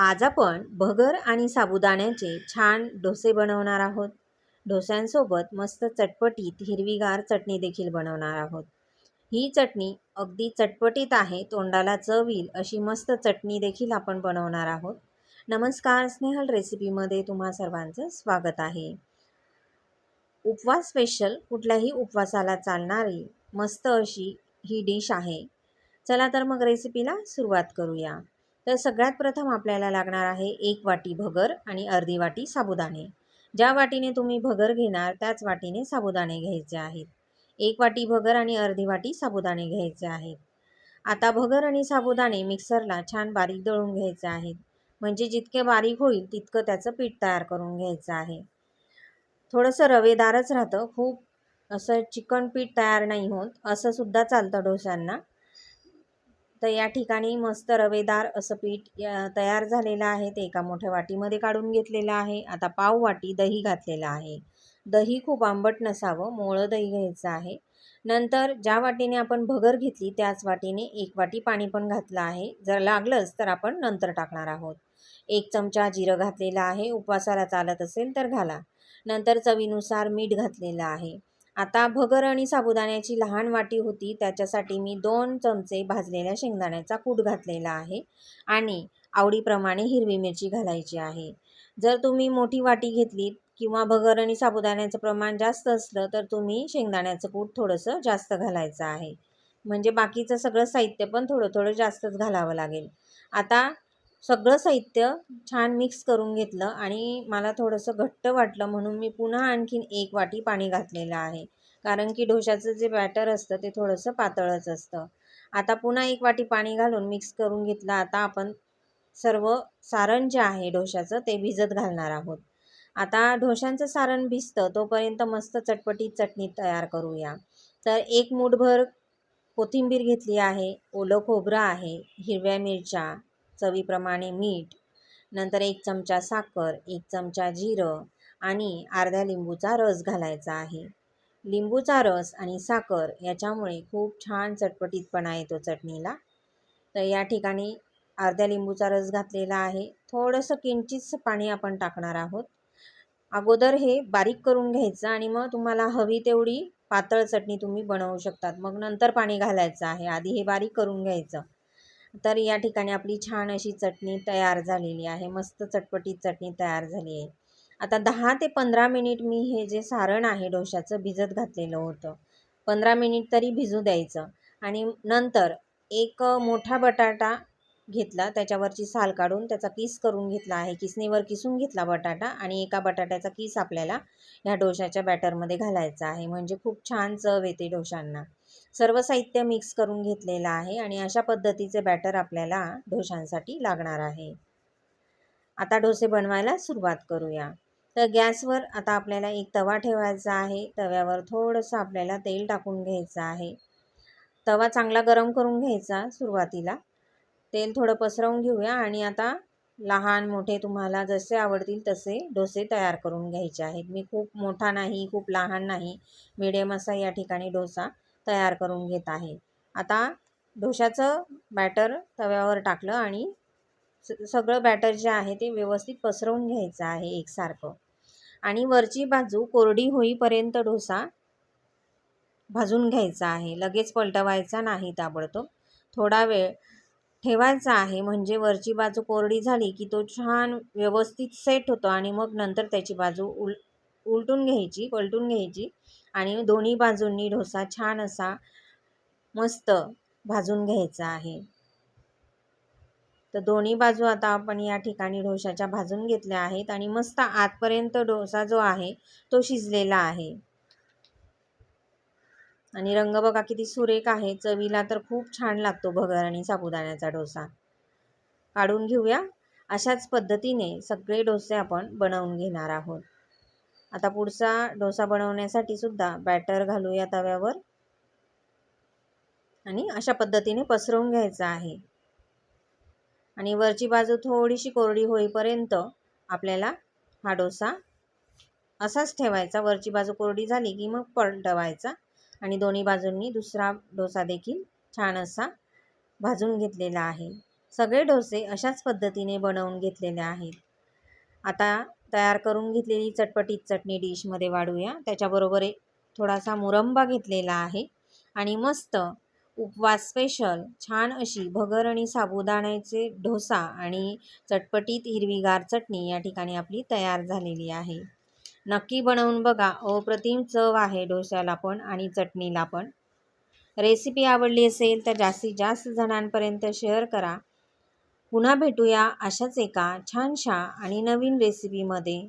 आज आपण भगर आणि साबुदाण्याचे छान डोसे बनवणार आहोत. डोस्यांसोबत मस्त चटपटीत हिरवीगार चटणी देखील बनवणार आहोत. ही चटणी अगदी चटपटीत आहे तोंडाला चव येईल अशी मस्त चटणी देखील आपण बनवणार आहोत. नमस्कार स्नेहल रेसिपीमध्ये तुम्हा सर्वांचं स्वागत आहे. उपवास स्पेशल कुठल्याही उपवासाला चालणारी मस्त अशी ही डिश आहे. चला तर मग रेसिपीला सुरुवात करूया. तर सगळ्यात प्रथम आपल्याला लागणार आहे एक वाटी भगर आणि अर्धी वाटी साबुदाणे. ज्या वाटीने तुम्ही भगर घेणार त्याच वाटीने साबुदाणे घ्यायचे आहेत. एक वाटी भगर आणि अर्धी वाटी साबुदाणे घ्यायचे आहेत. आता भगर आणि साबुदाणे मिक्सरला छान बारीक दळून घ्यायचे आहेत. म्हणजे जितके बारीक होईल तितकं त्याचं पीठ तयार करून घ्यायचं आहे. थोडंसं रवेदारच राहतं. खूप असं चिकन पीठ तयार नाही होत. असं सुद्धा चालतं डोश्यांना. तर या ठिकाणी मस्त रवेदार असं पीठ तयार झालेलं आहे. ते एका मोठ्या वाटीमध्ये काढून घेतलेलं आहे. आता पाव वाटी दही घातलेलं आहे. दही खूप आंबट नसावं मोळं दही घ्यायचं आहे. नंतर ज्या वाटीने आपण भगर घेतली त्याच वाटीने एक वाटी पाणी पण घातलं आहे. जर लागलंच तर आपण नंतर टाकणार आहोत. एक चमचा जिरं घातलेलं आहे. उपवासाला चालत असेल तर घाला. नंतर चवीनुसार मीठ घातलेलं आहे. आता भगर आणि साबुदाण्याची लहान वाटी होती. त्याच्यासाठी मी दोन चमचे भाजलेल्या शेंगदाण्याचा कूट घातलेला आहे आणि आवडीप्रमाणे हिरवी मिरची घालायची आहे. जर तुम्ही मोठी वाटी घेतलीत किंवा भगर आणि साबुदाण्याचं प्रमाण जास्त असलं तर तुम्ही शेंगदाण्याचं कूट थोडंसं जास्त घालायचं आहे. म्हणजे बाकीचं सगळं साहित्य पण थोडं थोडं जास्तच घालावं लागेल. आता सगळं साहित्य छान मिक्स करून घेतलं आणि मला थोडंसं घट्ट वाटलं म्हणून मी पुन्हा आणखीन एक वाटी पाणी घातलेलं आहे. कारण की डोशाचं जे बॅटर असतं ते थोडंसं पातळच असतं. आता पुन्हा एक वाटी पाणी घालून मिक्स करून घेतलं. आता आपण सर्व सारण जे आहे डोशाचं ते भिजत घालणार आहोत. आता डोशांचं सारण भिजतं तोपर्यंत मस्त चटपटीत चटणी तयार करूया. तर एक मूठभर कोथिंबीर घेतली आहे ओलं खोबरं आहे हिरव्या मिरच्या चवीप्रमाणे मीठ नंतर एक चमचा साखर एक चमचा जिरं आणि अर्ध्या लिंबूचा रस घालायचा आहे. लिंबूचा रस आणि साखर याच्यामुळे खूप छान चटपटीतपणा येतो चटणीला. तर या ठिकाणी अर्ध्या लिंबूचा रस घातलेला आहे. थोडंसं किंचितसं पाणी आपण टाकणार आहोत. अगोदर हे बारीक करून घ्यायचं आणि मग तुम्हाला हवी तेवढी पातळ चटणी तुम्ही बनवू शकतात. मग नंतर पाणी घालायचं आहे. आधी हे बारीक करून घ्यायचं. तर या ठिकाणी आपली छान अशी चटणी तयार झालेली आहे. मस्त चटपटीत चटणी तयार झाली आहे. आता दहा ते पंधरा मिनिट मी हे जे सारण आहे डोशाचं भिजत घातलेलं होतं. पंधरा मिनिट तरी भिजू द्यायचं. आणि नंतर एक मोठा बटाटा घेतला त्याच्यावरची साल काढून त्याचा किस करून घेतला आहे किसनीवर किसून घेतला बटाटा आणि एका बटाट्याचा किस आपल्याला ह्या डोशाच्या बॅटरमध्ये घालायचा आहे. म्हणजे खूप छान चव येते डोशांना सर्व साहित्य मिक्स करून घेतलेलं आहे आणि अशा पद्धतीचे बॅटर आपल्याला डोशांसाठी लागणार आहे. आता डोसे बनवायला सुरुवात करूया. तर गॅसवर आता आपल्याला एक तवा ठेवायचा आहे. तव्यावर थोडंसं आपल्याला तेल टाकून घ्यायचं आहे. तवा चांगला गरम करून घ्यायचा सुरुवातीला. तेल थोडं पसरवून घेऊया आणि आता लहान मोठे तुम्हाला जसे आवडतील तसे डोसे तयार करून घ्यायचे आहेत. मी खूप मोठा नाही खूप लहान नाही मिडियम असा या ठिकाणी डोसा तयार करून घेत आहे. आता डोशाचं बॅटर तव्यावर टाकलं आणि सगळं बॅटर जे आहे ते व्यवस्थित पसरवून घ्यायचं आहे एकसारखं. आणि वरची बाजू कोरडी होईपर्यंत डोसा भाजून घ्यायचा आहे. लगेच पलटवायचा नाही ताबडतोब. थोडा वेळ ठेवायचा आहे. म्हणजे वरची बाजू कोरडी झाली की तो छान व्यवस्थित सेट होतो आणि मग नंतर त्याची बाजू उल उलटून घ्यायची पलटून घ्यायची आणि दोन्ही बाजूंनी डोसा छान असा मस्त भाजून घ्यायचा आहे. तर दोन्ही बाजू आता आपण या ठिकाणी ढोशाच्या भाजून घेतल्या आहेत आणि मस्त आतपर्यंत डोसा जो आहे तो शिजलेला आहे. आणि रंग बघा किती सुरेख आहे. चवीला तर खूप छान लागतो भगर आणि साबुदाण्याचा डोसा. काढून घेऊया. अशाच पद्धतीने सगळे डोसे आपण बनवून घेणार आहोत. आता पुढचा डोसा बनवण्यासाठी सुद्धा बॅटर घालूया तव्यावर. आणि अशा पद्धतीने पसरवून घ्यायचा आहे. आणि वरची बाजू थोडीशी कोरडी होईपर्यंत आपल्याला हा डोसा असाच ठेवायचा. वरची बाजू कोरडी झाली की मग पलटवायचा. आणि दोन्ही बाजूंनी दुसरा डोसा देखील छान असा भाजून घेतलेला आहे. सगळे डोसे अशाच पद्धतीने बनवून घेतलेले आहेत. आता तयार करून घेतलेली चटपटीत चटणी डिशमध्ये वाढूया. त्याच्याबरोबर एक थोडासा मुरंबा घेतलेला आहे. आणि मस्त उपवास स्पेशल छान अशी भगर आणि साबुदाण्याचे डोसा आणि चटपटीत हिरवीगार चटणी या ठिकाणी आपली तयार झालेली आहे. नक्की बनवून बघा. अप्रतिम चव आहे डोश्याला पण आणि चटणीला पण. रेसिपी आवडली असेल तर जास्तीत जास्त जणांपर्यंत शेअर करा. पुन्हा भेटूया अशाच एका छानशा आणि नवीन रेसिपीमध्ये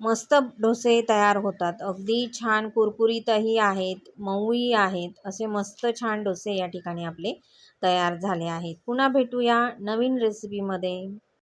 मस्त डोसे तयार होतात. अगदी छान कुरकुरीतही आहेत मऊही आहेत. असे मस्त छान डोसे या ठिकाणी आपले तयार झाले आहेत. पुन्हा भेटूया नवीन रेसिपीमध्ये